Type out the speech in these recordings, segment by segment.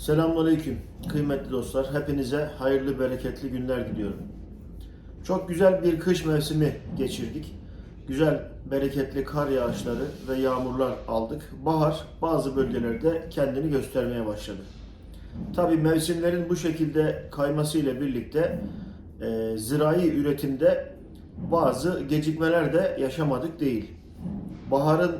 Selamünaleyküm kıymetli dostlar. Hepinize hayırlı bereketli günler diliyorum. Çok güzel bir kış mevsimi geçirdik. Güzel bereketli kar yağışları ve yağmurlar aldık. Bahar bazı bölgelerde kendini göstermeye başladı. Tabi mevsimlerin bu şekilde kayması ile birlikte e, zirai üretimde bazı gecikmeler de yaşamadık değil. Baharın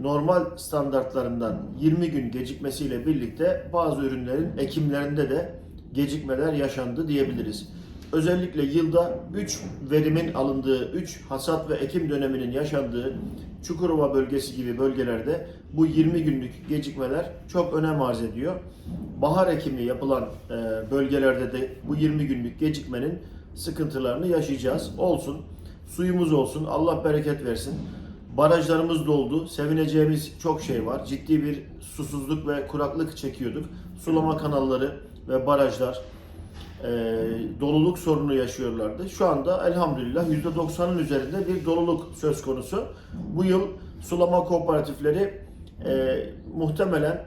normal standartlarından 20 gün gecikmesiyle birlikte bazı ürünlerin ekimlerinde de gecikmeler yaşandı diyebiliriz. Özellikle yılda 3 verimin alındığı, 3 hasat ve ekim döneminin yaşandığı Çukurova bölgesi gibi bölgelerde bu 20 günlük gecikmeler çok önem arz ediyor. Bahar ekimi yapılan e, bölgelerde de bu 20 günlük gecikmenin sıkıntılarını yaşayacağız. Olsun, suyumuz olsun, Allah bereket versin. Barajlarımız doldu. Sevineceğimiz çok şey var. Ciddi bir susuzluk ve kuraklık çekiyorduk. Sulama kanalları ve barajlar e, doluluk sorunu yaşıyorlardı. Şu anda elhamdülillah %90'ın üzerinde bir doluluk söz konusu. Bu yıl sulama kooperatifleri e, muhtemelen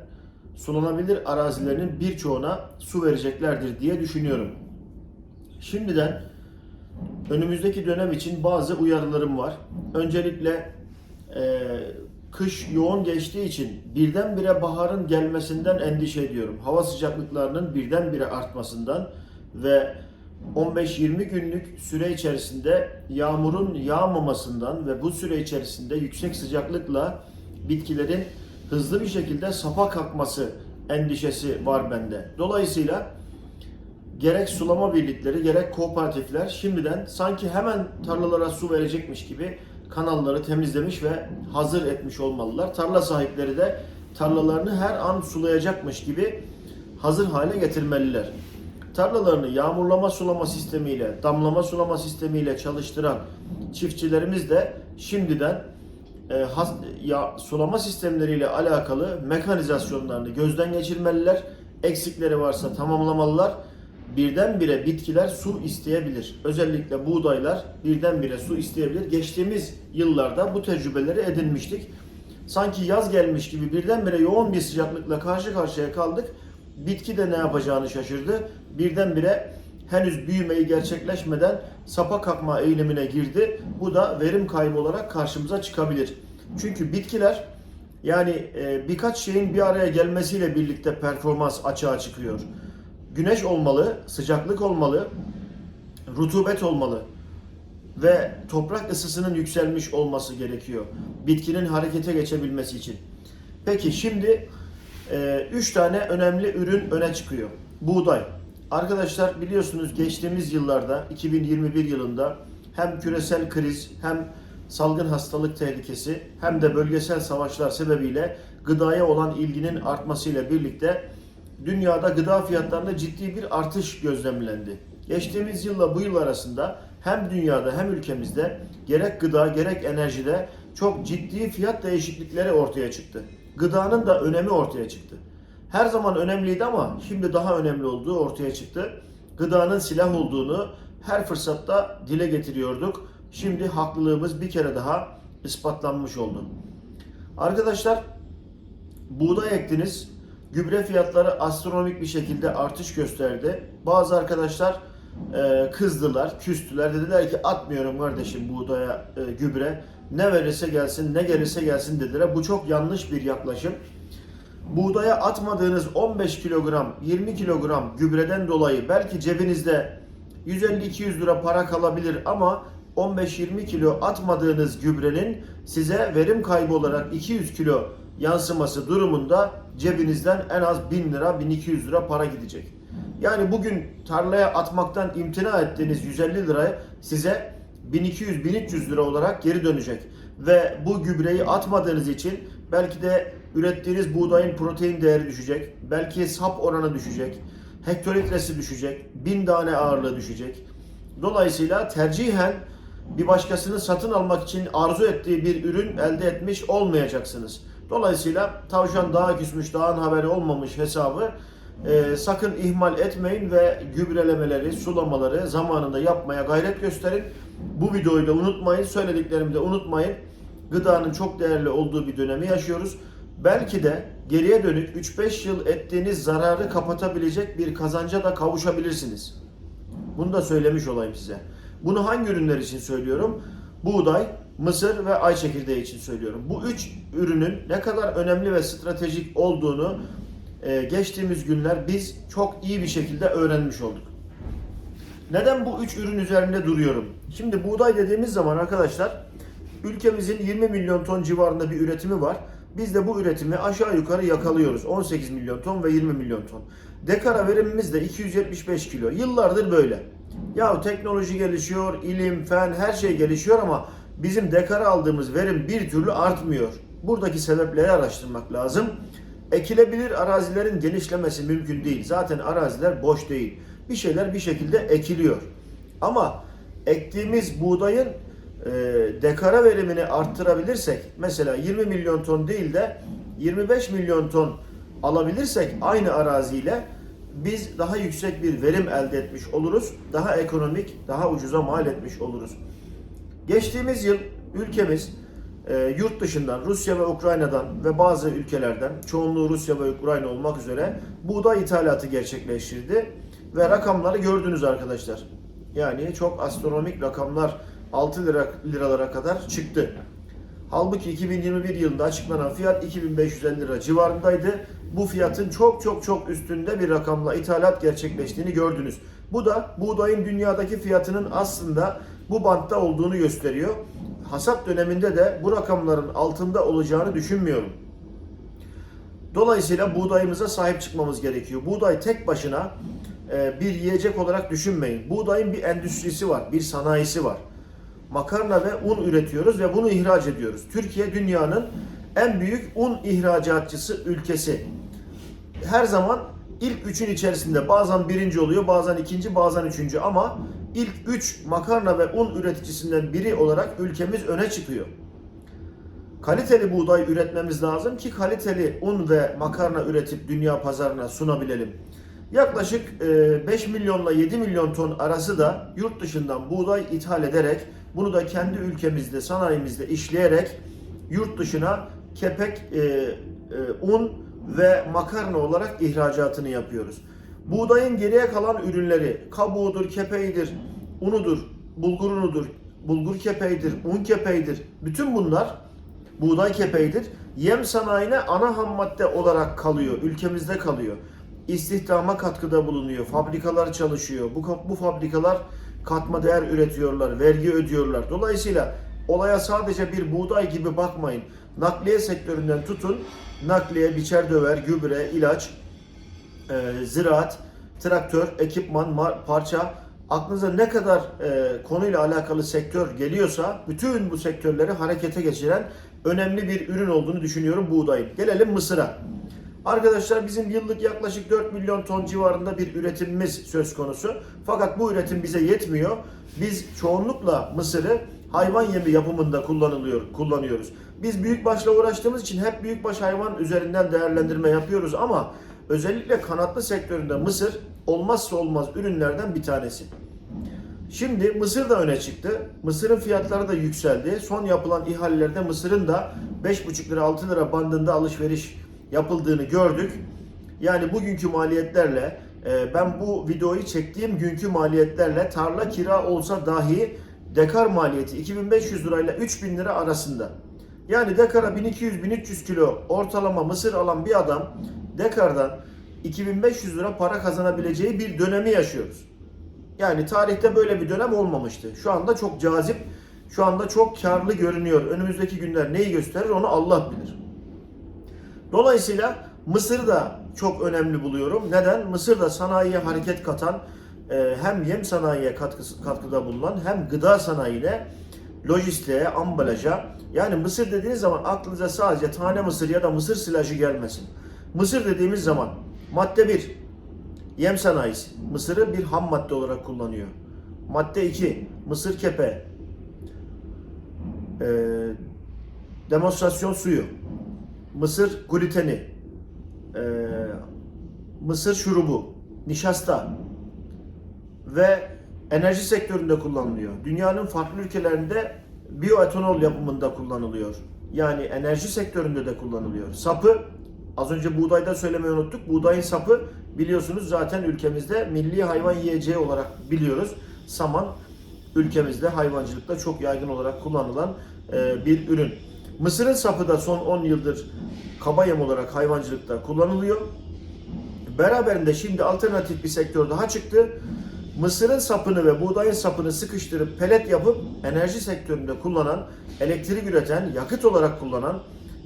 sulanabilir arazilerinin birçoğuna su vereceklerdir diye düşünüyorum. Şimdiden önümüzdeki dönem için bazı uyarılarım var. Öncelikle e, kış yoğun geçtiği için birdenbire baharın gelmesinden endişe ediyorum. Hava sıcaklıklarının birdenbire artmasından ve 15-20 günlük süre içerisinde yağmurun yağmamasından ve bu süre içerisinde yüksek sıcaklıkla bitkilerin hızlı bir şekilde sapa kalkması endişesi var bende. Dolayısıyla gerek sulama birlikleri gerek kooperatifler şimdiden sanki hemen tarlalara su verecekmiş gibi kanalları temizlemiş ve hazır etmiş olmalılar. Tarla sahipleri de tarlalarını her an sulayacakmış gibi hazır hale getirmeliler. Tarlalarını yağmurlama sulama sistemiyle, damlama sulama sistemiyle çalıştıran çiftçilerimiz de şimdiden e, has, ya, sulama sistemleriyle alakalı mekanizasyonlarını gözden geçirmeliler. Eksikleri varsa tamamlamalılar. Birdenbire bitkiler su isteyebilir. Özellikle buğdaylar birdenbire su isteyebilir. Geçtiğimiz yıllarda bu tecrübeleri edinmiştik. Sanki yaz gelmiş gibi birdenbire yoğun bir sıcaklıkla karşı karşıya kaldık. Bitki de ne yapacağını şaşırdı. Birdenbire henüz büyümeyi gerçekleşmeden sapa kalkma eğilimine girdi. Bu da verim kaybı olarak karşımıza çıkabilir. Çünkü bitkiler yani e, birkaç şeyin bir araya gelmesiyle birlikte performans açığa çıkıyor. Güneş olmalı, sıcaklık olmalı, rutubet olmalı ve toprak ısısının yükselmiş olması gerekiyor. Bitkinin harekete geçebilmesi için. Peki şimdi 3 tane önemli ürün öne çıkıyor. Buğday. Arkadaşlar biliyorsunuz geçtiğimiz yıllarda 2021 yılında hem küresel kriz hem salgın hastalık tehlikesi hem de bölgesel savaşlar sebebiyle gıdaya olan ilginin artmasıyla birlikte dünyada gıda fiyatlarında ciddi bir artış gözlemlendi. Geçtiğimiz yılla bu yıl arasında hem dünyada hem ülkemizde gerek gıda gerek enerjide çok ciddi fiyat değişiklikleri ortaya çıktı. Gıdanın da önemi ortaya çıktı. Her zaman önemliydi ama şimdi daha önemli olduğu ortaya çıktı. Gıdanın silah olduğunu her fırsatta dile getiriyorduk. Şimdi haklılığımız bir kere daha ispatlanmış oldu. Arkadaşlar buğday ektiniz. Gübre fiyatları astronomik bir şekilde artış gösterdi. Bazı arkadaşlar e, kızdılar, küstüler. Dediler ki atmıyorum kardeşim buğdaya e, gübre. Ne verirse gelsin, ne gelirse gelsin dediler. Bu çok yanlış bir yaklaşım. Buğdaya atmadığınız 15 kilogram, 20 kilogram gübreden dolayı belki cebinizde 150-200 lira para kalabilir ama 15-20 kilo atmadığınız gübrenin size verim kaybı olarak 200 kilo yansıması durumunda cebinizden en az 1000 lira 1200 lira para gidecek. Yani bugün tarlaya atmaktan imtina ettiğiniz 150 lirayı size 1200-1300 lira olarak geri dönecek. Ve bu gübreyi atmadığınız için belki de ürettiğiniz buğdayın protein değeri düşecek. Belki sap oranı düşecek. Hektolitresi düşecek. 1000 tane ağırlığı düşecek. Dolayısıyla tercihen bir başkasının satın almak için arzu ettiği bir ürün elde etmiş olmayacaksınız. Dolayısıyla tavşan dağa küsmüş, dağın haberi olmamış hesabı e, sakın ihmal etmeyin ve gübrelemeleri, sulamaları zamanında yapmaya gayret gösterin. Bu videoyu da unutmayın, söylediklerimi de unutmayın. Gıdanın çok değerli olduğu bir dönemi yaşıyoruz. belki de geriye dönük 3-5 yıl ettiğiniz zararı kapatabilecek bir kazanca da kavuşabilirsiniz. Bunu da söylemiş olayım size. Bunu hangi ürünler için söylüyorum? Buğday, mısır ve ay çekirdeği için söylüyorum. Bu üç ürünün ne kadar önemli ve stratejik olduğunu e, geçtiğimiz günler biz çok iyi bir şekilde öğrenmiş olduk. Neden bu üç ürün üzerinde duruyorum? Şimdi buğday dediğimiz zaman arkadaşlar ülkemizin 20 milyon ton civarında bir üretimi var. Biz de bu üretimi aşağı yukarı yakalıyoruz. 18 milyon ton ve 20 milyon ton. Dekara verimimiz de 275 kilo. Yıllardır böyle. Ya teknoloji gelişiyor, ilim, fen her şey gelişiyor ama bizim dekara aldığımız verim bir türlü artmıyor. Buradaki sebepleri araştırmak lazım. Ekilebilir arazilerin genişlemesi mümkün değil. Zaten araziler boş değil. Bir şeyler bir şekilde ekiliyor. Ama ektiğimiz buğdayın e, dekara verimini arttırabilirsek mesela 20 milyon ton değil de 25 milyon ton alabilirsek aynı araziyle biz daha yüksek bir verim elde etmiş oluruz. Daha ekonomik, daha ucuza mal etmiş oluruz. Geçtiğimiz yıl ülkemiz e, yurt dışından Rusya ve Ukrayna'dan ve bazı ülkelerden çoğunluğu Rusya ve Ukrayna olmak üzere buğday ithalatı gerçekleştirdi ve rakamları gördünüz arkadaşlar. Yani çok astronomik rakamlar 6 lira liralara kadar çıktı. Halbuki 2021 yılında açıklanan fiyat 2550 lira civarındaydı. Bu fiyatın çok çok çok üstünde bir rakamla ithalat gerçekleştiğini gördünüz. Bu da buğdayın dünyadaki fiyatının aslında bu bantta olduğunu gösteriyor. Hasat döneminde de bu rakamların altında olacağını düşünmüyorum. Dolayısıyla buğdayımıza sahip çıkmamız gerekiyor. Buğday tek başına e, bir yiyecek olarak düşünmeyin. Buğdayın bir endüstrisi var, bir sanayisi var. Makarna ve un üretiyoruz ve bunu ihraç ediyoruz. Türkiye dünyanın en büyük un ihracatçısı ülkesi. Her zaman ilk üçün içerisinde bazen birinci oluyor, bazen ikinci, bazen üçüncü ama ilk üç makarna ve un üreticisinden biri olarak ülkemiz öne çıkıyor. Kaliteli buğday üretmemiz lazım ki kaliteli un ve makarna üretip dünya pazarına sunabilelim. Yaklaşık 5 milyonla 7 milyon ton arası da yurt dışından buğday ithal ederek bunu da kendi ülkemizde sanayimizde işleyerek yurt dışına kepek, e, e, un ve makarna olarak ihracatını yapıyoruz. Buğdayın geriye kalan ürünleri kabuğudur, kepeğidir, unudur, bulgur unudur, bulgur kepeğidir, un kepeğidir. Bütün bunlar buğday kepeğidir. Yem sanayine ana ham madde olarak kalıyor, ülkemizde kalıyor. İstihdama katkıda bulunuyor, fabrikalar çalışıyor. Bu, bu fabrikalar katma değer üretiyorlar, vergi ödüyorlar. Dolayısıyla olaya sadece bir buğday gibi bakmayın. Nakliye sektöründen tutun, nakliye, biçer döver, gübre, ilaç, e, ziraat, traktör, ekipman, parça, aklınıza ne kadar e, konuyla alakalı sektör geliyorsa bütün bu sektörleri harekete geçiren önemli bir ürün olduğunu düşünüyorum buğdayın. Gelelim mısıra. Arkadaşlar bizim yıllık yaklaşık 4 milyon ton civarında bir üretimimiz söz konusu. Fakat bu üretim bize yetmiyor. Biz çoğunlukla mısırı hayvan yemi yapımında kullanılıyor, kullanıyoruz. Biz büyükbaşla uğraştığımız için hep büyükbaş hayvan üzerinden değerlendirme yapıyoruz ama özellikle kanatlı sektöründe mısır olmazsa olmaz ürünlerden bir tanesi. Şimdi mısır da öne çıktı. Mısırın fiyatları da yükseldi. Son yapılan ihalelerde mısırın da 5,5 lira 6 lira bandında alışveriş yapıldığını gördük. Yani bugünkü maliyetlerle e, ben bu videoyu çektiğim günkü maliyetlerle tarla kira olsa dahi dekar maliyeti 2500 lirayla 3000 lira arasında. Yani dekara 1200-1300 kilo ortalama mısır alan bir adam dekardan 2500 lira para kazanabileceği bir dönemi yaşıyoruz. Yani tarihte böyle bir dönem olmamıştı. Şu anda çok cazip, şu anda çok karlı görünüyor. Önümüzdeki günler neyi gösterir onu Allah bilir. Dolayısıyla Mısır da çok önemli buluyorum. Neden? Mısır da sanayiye hareket katan, e, hem yem sanayiye katkısı, katkıda bulunan hem gıda sanayine, lojistiğe, ambalaja. Yani mısır dediğiniz zaman aklınıza sadece tane mısır ya da mısır silajı gelmesin. Mısır dediğimiz zaman madde 1, yem sanayisi. Mısırı bir ham madde olarak kullanıyor. Madde 2, mısır kepe. E, demonstrasyon suyu. Mısır gluteni, e, mısır şurubu, nişasta ve enerji sektöründe kullanılıyor. Dünyanın farklı ülkelerinde bioetanol yapımında kullanılıyor. yani enerji sektöründe de kullanılıyor. Sapı az önce buğdayda söylemeyi unuttuk. Buğdayın sapı biliyorsunuz zaten ülkemizde milli hayvan yiyeceği olarak biliyoruz. Saman ülkemizde hayvancılıkta çok yaygın olarak kullanılan e, bir ürün. Mısırın sapı da son 10 yıldır kaba yem olarak hayvancılıkta kullanılıyor. Beraberinde şimdi alternatif bir sektör daha çıktı. Mısırın sapını ve buğdayın sapını sıkıştırıp pelet yapıp enerji sektöründe kullanan, elektrik üreten, yakıt olarak kullanan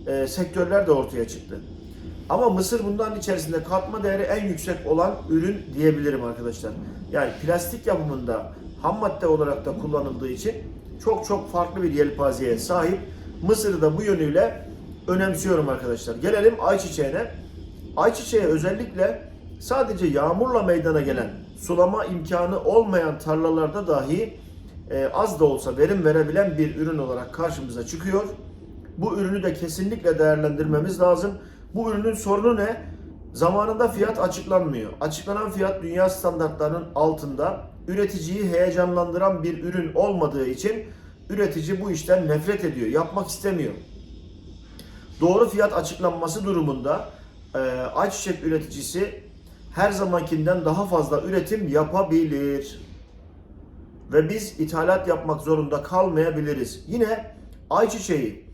e, sektörler de ortaya çıktı. Ama mısır bundan içerisinde katma değeri en yüksek olan ürün diyebilirim arkadaşlar. Yani plastik yapımında ham madde olarak da kullanıldığı için çok çok farklı bir yelpazeye sahip. Mısır'ı da bu yönüyle önemsiyorum arkadaşlar. Gelelim ayçiçeğine. Ayçiçeği özellikle sadece yağmurla meydana gelen sulama imkanı olmayan tarlalarda dahi e, az da olsa verim verebilen bir ürün olarak karşımıza çıkıyor. Bu ürünü de kesinlikle değerlendirmemiz lazım. Bu ürünün sorunu ne? Zamanında fiyat açıklanmıyor. Açıklanan fiyat dünya standartlarının altında. Üreticiyi heyecanlandıran bir ürün olmadığı için üretici bu işten nefret ediyor, yapmak istemiyor. Doğru fiyat açıklanması durumunda e, ayçiçek üreticisi her zamankinden daha fazla üretim yapabilir. Ve biz ithalat yapmak zorunda kalmayabiliriz. Yine ayçiçeği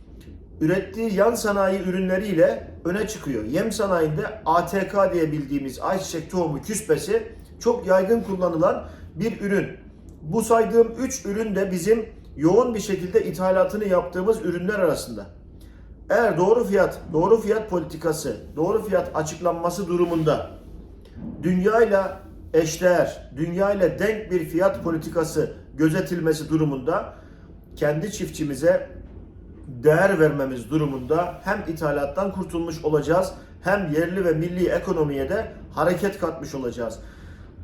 ürettiği yan sanayi ürünleriyle öne çıkıyor. Yem sanayinde ATK diye bildiğimiz ayçiçek tohumu küspesi çok yaygın kullanılan bir ürün. Bu saydığım 3 ürün de bizim yoğun bir şekilde ithalatını yaptığımız ürünler arasında. Eğer doğru fiyat, doğru fiyat politikası, doğru fiyat açıklanması durumunda dünyayla eşdeğer, dünyayla denk bir fiyat politikası gözetilmesi durumunda kendi çiftçimize değer vermemiz durumunda hem ithalattan kurtulmuş olacağız hem yerli ve milli ekonomiye de hareket katmış olacağız.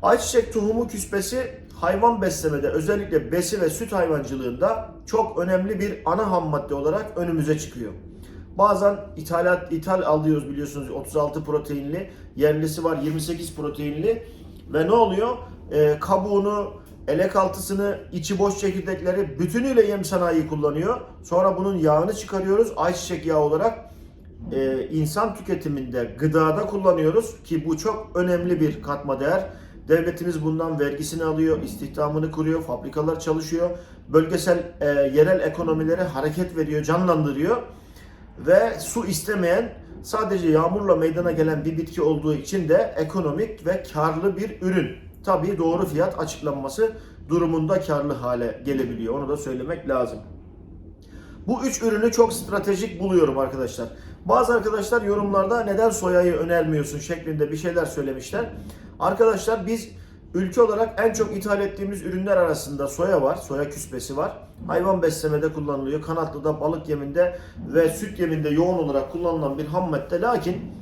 Ayçiçek tohumu küspesi hayvan beslemede özellikle besi ve süt hayvancılığında çok önemli bir ana ham madde olarak önümüze çıkıyor. Bazen ithalat ithal alıyoruz biliyorsunuz 36 proteinli, yerlisi var 28 proteinli ve ne oluyor? Ee, kabuğunu, elek altısını, içi boş çekirdekleri bütünüyle yem sanayi kullanıyor. Sonra bunun yağını çıkarıyoruz ayçiçek yağı olarak e, insan tüketiminde, gıdada kullanıyoruz ki bu çok önemli bir katma değer. Devletimiz bundan vergisini alıyor, istihdamını kuruyor, fabrikalar çalışıyor, bölgesel e, yerel ekonomilere hareket veriyor, canlandırıyor ve su istemeyen sadece yağmurla meydana gelen bir bitki olduğu için de ekonomik ve karlı bir ürün. Tabii doğru fiyat açıklanması durumunda karlı hale gelebiliyor. Onu da söylemek lazım. Bu üç ürünü çok stratejik buluyorum arkadaşlar. Bazı arkadaşlar yorumlarda neden soyayı önermiyorsun şeklinde bir şeyler söylemişler. Arkadaşlar biz ülke olarak en çok ithal ettiğimiz ürünler arasında soya var, soya küspesi var. Hayvan beslemede kullanılıyor. Kanatlıda, balık yeminde ve süt yeminde yoğun olarak kullanılan bir ham madde. Lakin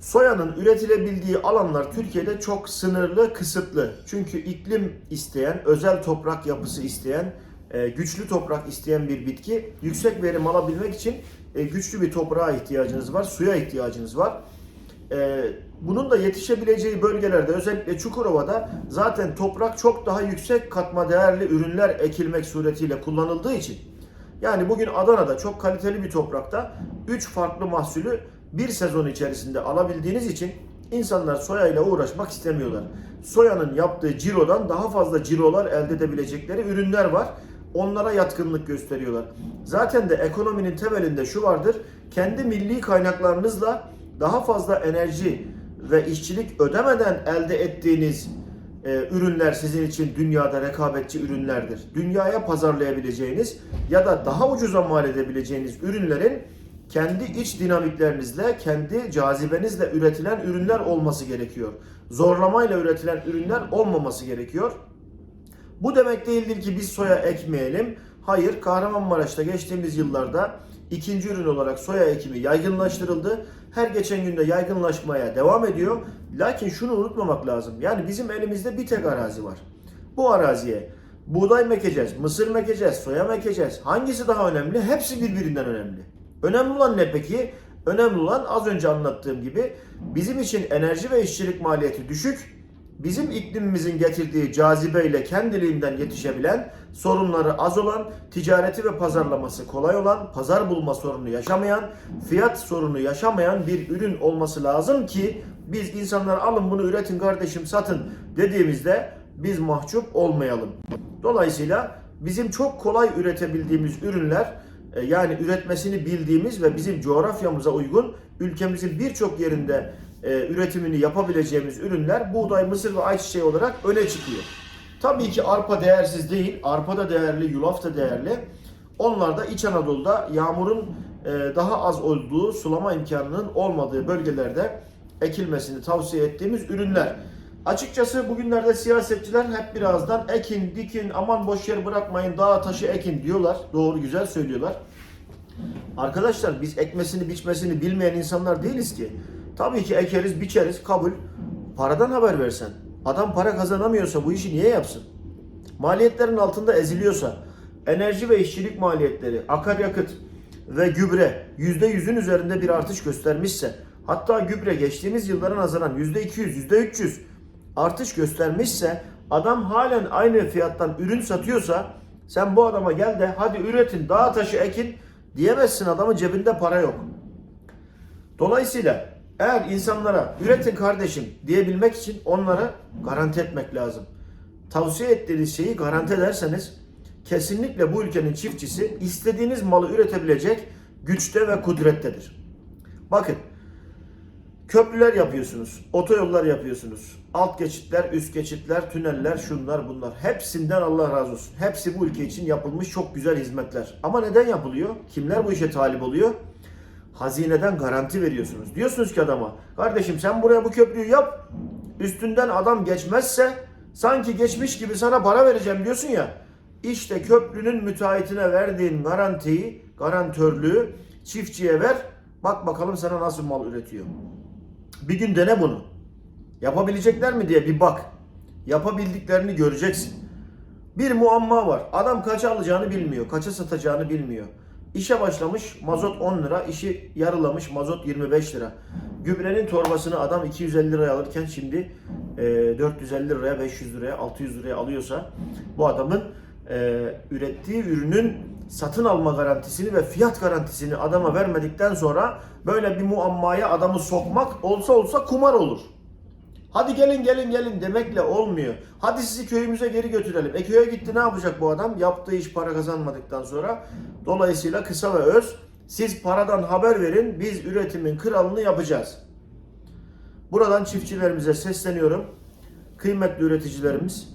Soyanın üretilebildiği alanlar Türkiye'de çok sınırlı, kısıtlı. Çünkü iklim isteyen, özel toprak yapısı isteyen, e, güçlü toprak isteyen bir bitki. Yüksek verim alabilmek için e, güçlü bir toprağa ihtiyacınız var, suya ihtiyacınız var. Bunun da yetişebileceği bölgelerde özellikle Çukurova'da zaten toprak çok daha yüksek katma değerli ürünler ekilmek suretiyle kullanıldığı için yani bugün Adana'da çok kaliteli bir toprakta 3 farklı mahsulü bir sezon içerisinde alabildiğiniz için insanlar soya ile uğraşmak istemiyorlar. Soyanın yaptığı cirodan daha fazla cirolar elde edebilecekleri ürünler var. Onlara yatkınlık gösteriyorlar. Zaten de ekonominin temelinde şu vardır. Kendi milli kaynaklarınızla daha fazla enerji ve işçilik ödemeden elde ettiğiniz e, ürünler sizin için dünyada rekabetçi ürünlerdir. Dünyaya pazarlayabileceğiniz ya da daha ucuza mal edebileceğiniz ürünlerin kendi iç dinamiklerinizle, kendi cazibenizle üretilen ürünler olması gerekiyor. Zorlamayla üretilen ürünler olmaması gerekiyor. Bu demek değildir ki biz soya ekmeyelim. Hayır, Kahramanmaraş'ta geçtiğimiz yıllarda ikinci ürün olarak soya ekimi yaygınlaştırıldı. Her geçen günde yaygınlaşmaya devam ediyor. Lakin şunu unutmamak lazım. Yani bizim elimizde bir tek arazi var. Bu araziye buğday mı ekeceğiz, mısır mı ekeceğiz, soya mı ekeceğiz? Hangisi daha önemli? Hepsi birbirinden önemli. Önemli olan ne peki? Önemli olan az önce anlattığım gibi bizim için enerji ve işçilik maliyeti düşük, bizim iklimimizin getirdiği cazibeyle kendiliğinden yetişebilen, sorunları az olan, ticareti ve pazarlaması kolay olan, pazar bulma sorunu yaşamayan, fiyat sorunu yaşamayan bir ürün olması lazım ki biz insanlar alın bunu üretin kardeşim satın dediğimizde biz mahcup olmayalım. Dolayısıyla bizim çok kolay üretebildiğimiz ürünler e, yani üretmesini bildiğimiz ve bizim coğrafyamıza uygun ülkemizin birçok yerinde e, üretimini yapabileceğimiz ürünler buğday, mısır ve ayçiçeği olarak öne çıkıyor. Tabii ki arpa değersiz değil. Arpa da değerli, yulaf da değerli. Onlar da İç Anadolu'da yağmurun e, daha az olduğu, sulama imkanının olmadığı bölgelerde ekilmesini tavsiye ettiğimiz ürünler. Açıkçası bugünlerde siyasetçiler hep birazdan ekin, dikin, aman boş yer bırakmayın, dağa taşı ekin diyorlar. Doğru güzel söylüyorlar. Arkadaşlar biz ekmesini biçmesini bilmeyen insanlar değiliz ki. Tabii ki ekeriz, biçeriz, kabul. Paradan haber versen. Adam para kazanamıyorsa bu işi niye yapsın? Maliyetlerin altında eziliyorsa, enerji ve işçilik maliyetleri, akaryakıt ve gübre %100'ün üzerinde bir artış göstermişse, hatta gübre geçtiğimiz yıllara nazaran %200, %300 artış göstermişse, adam halen aynı fiyattan ürün satıyorsa, sen bu adama gel de hadi üretin, dağ taşı ekin diyemezsin adamın cebinde para yok. Dolayısıyla eğer insanlara üretin kardeşim diyebilmek için onlara garanti etmek lazım. Tavsiye ettiğiniz şeyi garanti ederseniz kesinlikle bu ülkenin çiftçisi istediğiniz malı üretebilecek güçte ve kudrettedir. Bakın köprüler yapıyorsunuz, otoyollar yapıyorsunuz, alt geçitler, üst geçitler, tüneller, şunlar bunlar. Hepsinden Allah razı olsun. Hepsi bu ülke için yapılmış çok güzel hizmetler. Ama neden yapılıyor? Kimler bu işe talip oluyor? Hazineden garanti veriyorsunuz. Diyorsunuz ki adama, kardeşim sen buraya bu köprüyü yap, üstünden adam geçmezse sanki geçmiş gibi sana para vereceğim diyorsun ya. İşte köprünün müteahhitine verdiğin garantiyi, garantörlüğü çiftçiye ver. Bak bakalım sana nasıl mal üretiyor. Bir gün dene bunu. Yapabilecekler mi diye bir bak. Yapabildiklerini göreceksin. Bir muamma var. Adam kaça alacağını bilmiyor. Kaça satacağını bilmiyor. İşe başlamış mazot 10 lira, işi yarılamış mazot 25 lira. Gübrenin torbasını adam 250 liraya alırken şimdi e, 450 liraya, 500 liraya, 600 liraya alıyorsa bu adamın e, ürettiği ürünün satın alma garantisini ve fiyat garantisini adama vermedikten sonra böyle bir muammaya adamı sokmak olsa olsa kumar olur. Hadi gelin gelin gelin demekle olmuyor. Hadi sizi köyümüze geri götürelim. E köye gitti ne yapacak bu adam? Yaptığı iş para kazanmadıktan sonra. Dolayısıyla kısa ve öz. Siz paradan haber verin. Biz üretimin kralını yapacağız. Buradan çiftçilerimize sesleniyorum. Kıymetli üreticilerimiz.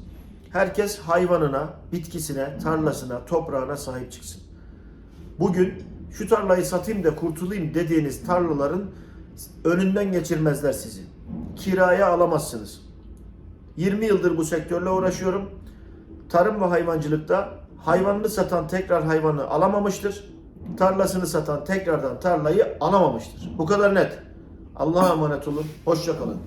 Herkes hayvanına, bitkisine, tarlasına, toprağına sahip çıksın. Bugün şu tarlayı satayım da kurtulayım dediğiniz tarlaların önünden geçirmezler sizi. Kiraya alamazsınız. 20 yıldır bu sektörle uğraşıyorum. Tarım ve hayvancılıkta hayvanını satan tekrar hayvanı alamamıştır. Tarlasını satan tekrardan tarlayı alamamıştır. Bu kadar net. Allah'a emanet olun. Hoşça kalın.